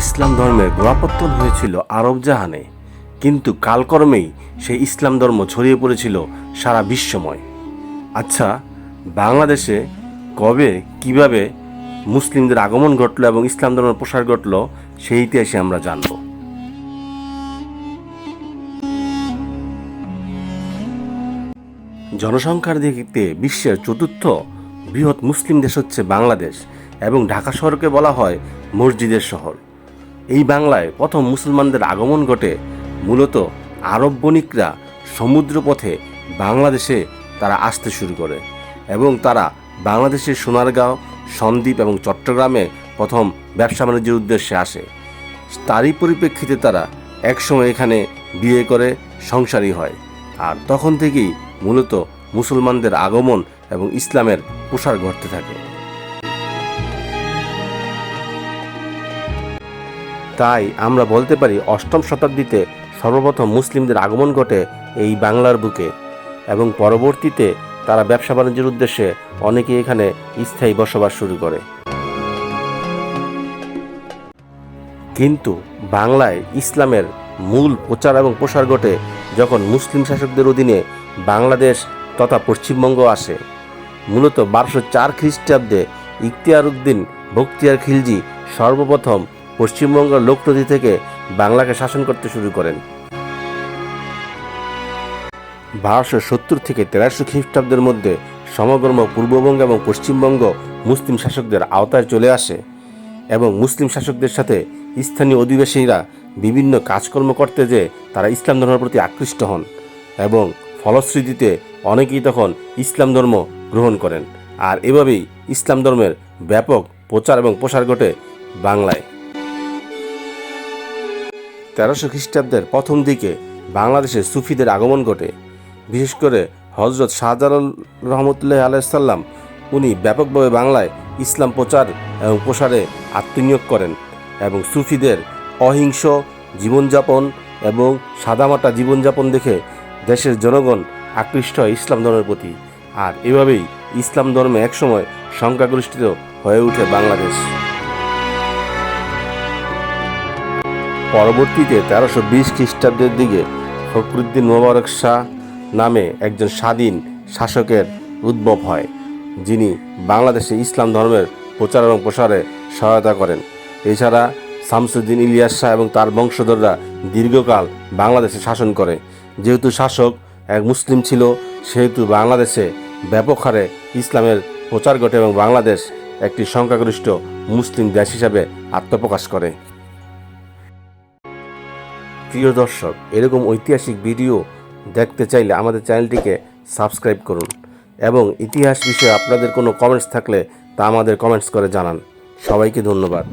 ইসলাম ধর্মের গোড়াপত্তন হয়েছিল আরব জাহানে। কিন্তু কালকর্মেই সেই ইসলাম ধর্ম ছড়িয়ে পড়েছিল সারা বিশ্বময়। আচ্ছা বাংলাদেশে কবে, কীভাবে মুসলিমদের আগমন ঘটলো এবং ইসলাম ধর্মের প্রসার ঘটলো, সেই ইতিহাসে আমরা জানব। জনসংখ্যার দিকে বিশ্বের চতুর্থ বৃহৎ মুসলিম দেশ হচ্ছে বাংলাদেশ এবং ঢাকা শহরকে বলা হয় মসজিদের শহর। এই বাংলায় প্রথম মুসলমানদের আগমন ঘটে মূলত আরব বণিকরা সমুদ্রপথে বাংলাদেশে তারা আসতে শুরু করে এবং তারা বাংলাদেশের সোনারগাঁও, সন্দ্বীপ এবং চট্টগ্রামে প্রথম ব্যবসা বাণিজ্যের উদ্দেশ্যে আসে। তারই পরিপ্রেক্ষিতে তারা একসময় এখানে বিয়ে করে, সংসারী হয় আর তখন থেকেই মূলত মুসলমানদের আগমন এবং ইসলামের প্রসার ঘটতে থাকে। তাই আমরা বলতে পারি অষ্টম শতাব্দীতে সর্বপ্রথম মুসলিমদের আগমন ঘটে এই বাংলার বুকে এবং পরবর্তীতে তারা ব্যবসা বাণিজ্যের উদ্দেশ্যে অনেকে এখানে স্থায়ী বসবাস শুরু করে। কিন্তু বাংলায় ইসলামের মূল প্রচার এবং প্রসার ঘটে যখন মুসলিম শাসকদের অধীনে বাংলাদেশ তথা পশ্চিমবঙ্গ আসে। মূলত বারোশো চার খ্রিস্টাব্দে ইখতিয়ার উদ্দিন বখতিয়ার খিলজি সর্বপ্রথম পশ্চিমবঙ্গের লোকনদী থেকে বাংলাকে শাসন করতে শুরু করেন। বারোশো সত্তর থেকে তেরোশো খ্রিস্টাব্দের মধ্যে সমগ্র পূর্ববঙ্গ এবং পশ্চিমবঙ্গ মুসলিম শাসকদের আওতায় চলে আসে এবং মুসলিম শাসকদের সাথে স্থানীয় অধিবাসীরা বিভিন্ন কাজকর্ম করতে যে তারা ইসলাম ধর্মের প্রতি আকৃষ্ট হন এবং ফলশ্রুতিতে অনেকেই তখন ইসলাম ধর্ম গ্রহণ করেন। আর এভাবেই ইসলাম ধর্মের ব্যাপক প্রচার এবং প্রসার ঘটে বাংলায়। তেরোশো খ্রিস্টাব্দের প্রথম দিকে বাংলাদেশে সুফিদের আগমন ঘটে। বিশেষ করে হজরত শাহজালাল রহমতুল্লাহ আলাইসাল্লাম উনি ব্যাপকভাবে বাংলায় ইসলাম প্রচার এবং প্রসারে আত্মনিয়োগ করেন এবং সুফিদের অহিংস জীবনযাপন এবং সাদামাটা জীবনযাপন দেখে দেশের জনগণ আকৃষ্ট হয় ইসলাম ধর্মের প্রতি। আর এভাবেই ইসলাম ধর্মে একসময় সংখ্যাগরিষ্ঠিত হয়ে ওঠে বাংলাদেশ। পরবর্তীতে তেরোশো বিশ খ্রিস্টাব্দের দিকে ফখরুদ্দিন মোবারক শাহ নামে একজন স্বাধীন শাসকের উদ্ভব হয়, যিনি বাংলাদেশে ইসলাম ধর্মের প্রচার এবং প্রসারে সহায়তা করেন। এছাড়া শামসুদ্দিন ইলিয়াস শাহ এবং তার বংশধররা দীর্ঘকাল বাংলাদেশে শাসন করে। যেহেতু শাসক এক মুসলিম ছিল, সেহেতু বাংলাদেশে ব্যাপক হারে ইসলামের প্রচার ঘটে এবং বাংলাদেশ একটি সংখ্যাগরিষ্ঠ মুসলিম দেশ হিসাবে আত্মপ্রকাশ করে। প্রিয় দর্শক, এরকম ঐতিহাসিক ভিডিও দেখতে চাইলে আমাদের চ্যানেলটিকে সাবস্ক্রাইব করুন এবং ইতিহাস বিষয়ে আপনাদের কোনো কমেন্টস থাকলে তা আমাদের কমেন্টস করে জানান। সবাইকে ধন্যবাদ।